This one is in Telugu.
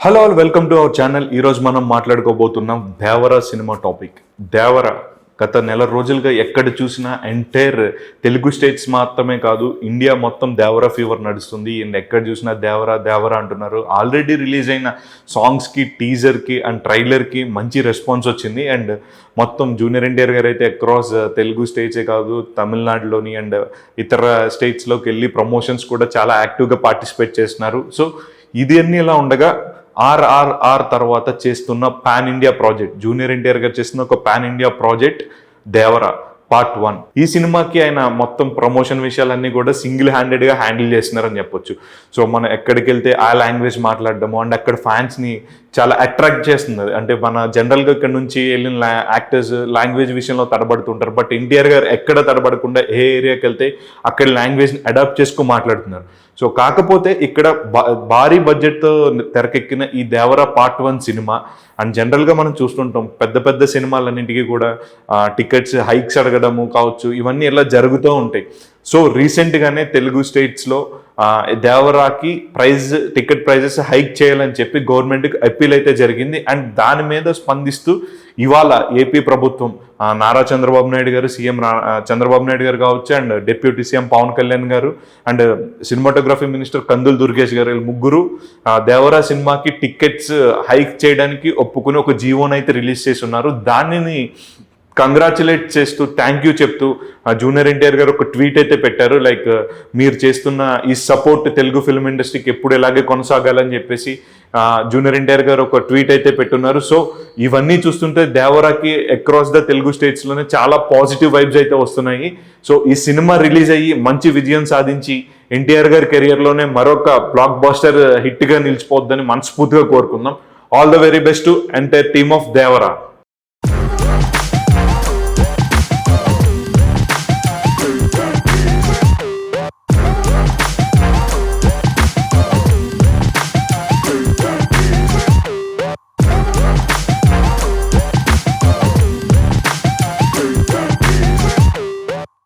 Hello all welcome to our channel ఈరోజు మనం మాట్లాడుకోబోతున్నాం దేవర సినిమా టాపిక్ దేవర గత నెల రోజులుగా ఎక్కడ చూసినా ఎంటైర్ తెలుగు స్టేట్స్ మాత్రమే కాదు ఇండియా మొత్తం దేవర ఫీవర్ నడుస్తుంది. అండ్ ఎక్కడ చూసినా దేవర దేవర అంటున్నారు. ఆల్రెడీ రిలీజ్ అయిన సాంగ్స్కి టీజర్కి అండ్ ట్రైలర్కి మంచి రెస్పాన్స్ వచ్చింది. అండ్ మొత్తం జూనియర్ ఎన్టీఆర్ గారు అయితే అక్రాస్ తెలుగు స్టేట్సే కాదు తమిళనాడులోని అండ్ ఇతర స్టేట్స్లోకి వెళ్ళి ప్రమోషన్స్ కూడా చాలా యాక్టివ్గా పార్టిసిపేట్ చేస్తున్నారు. సో ఇది అన్ని ఇలా ఉండగా ఆర్ఆర్ఆర్ తర్వాత చేస్తున్న pan India project. Junior NTR గారు చేస్తున్న ఒక pan India project Devara part one ఈ సినిమాకి ఆయన మొత్తం ప్రమోషన్ విషయాలన్నీ కూడా సింగిల్ హ్యాండెడ్గా హ్యాండిల్ చేస్తున్నారని చెప్పొచ్చు. సో మనం ఎక్కడికి వెళ్తే ఆ లాంగ్వేజ్ మాట్లాడడము అండ్ అక్కడ ఫ్యాన్స్ని చాలా అట్రాక్ట్ చేస్తుంది అంటే మన జనరల్గా ఇక్కడ నుంచి వెళ్ళిన యాక్టర్స్ లాంగ్వేజ్ విషయంలో తడబడుతుంటారు. బట్ ఎన్టీఆర్ గారు ఎక్కడ తడబడకుండా ఏ ఏరియాకి వెళ్తే అక్కడ లాంగ్వేజ్ని అడాప్ట్ చేసుకుని మాట్లాడుతున్నారు. సో కాకపోతే ఇక్కడ భారీ బడ్జెట్తో తెరకెక్కిన ఈ దేవర పార్ట్ వన్ సినిమా అండ్ జనరల్గా మనం చూస్తుంటాం పెద్ద పెద్ద సినిమాలన్నింటికి కూడా టికెట్స్ హైక్స్ అడగడము కావచ్చు ఇవన్నీ ఇలా జరుగుతూ ఉంటాయి. సో రీసెంట్గానే తెలుగు స్టేట్స్లో దేవరాకి ప్రైజ్ టికెట్ ప్రైజెస్ హైక్ చేయాలని చెప్పి గవర్నమెంట్కి అప్పీల్ అయితే జరిగింది. అండ్ దాని మీద స్పందిస్తూ ఇవాళ ఏపీ ప్రభుత్వం నారా చంద్రబాబు నాయుడు గారు సీఎం రా- చంద్రబాబు నాయుడు గారు కావచ్చు and deputy CM Pawan Kalyan గారు and cinematography minister Kandula Durgesh గారు ముగ్గురు దేవరా సినిమాకి టికెట్స్ హైక్ చేయడానికి ఒప్పుకుని ఒక జీవోని అయితే రిలీజ్ చేసి ఉన్నారు. దానిని కంగ్రాచులేట్ చేస్తూ థ్యాంక్ యూ చెప్తూ ఆ, జూనియర్ ఎన్టీఆర్ గారు ఒక ట్వీట్ అయితే పెట్టారు లైక్ మీరు చేస్తున్న ఈ సపోర్ట్ తెలుగు ఫిల్మ్ ఇండస్ట్రీకి ఎప్పుడు ఎలాగే కొనసాగాలని చెప్పేసి జూనియర్ ఎన్టీఆర్ గారు ఒక ట్వీట్ అయితే పెట్టున్నారు. సో ఇవన్నీ చూస్తుంటే దేవరాకి అక్రాస్ ద తెలుగు స్టేట్స్లోనే చాలా పాజిటివ్ వైబ్స్ అయితే వస్తున్నాయి. సో ఈ సినిమా రిలీజ్ అయ్యి మంచి విజయం సాధించి ఎన్టీఆర్ గారి కెరియర్లోనే మరొక బ్లాక్ బాస్టర్ హిట్గా నిలిచిపోద్దని మనస్ఫూర్తిగా కోరుకుందాం. All the very best entire team of Devara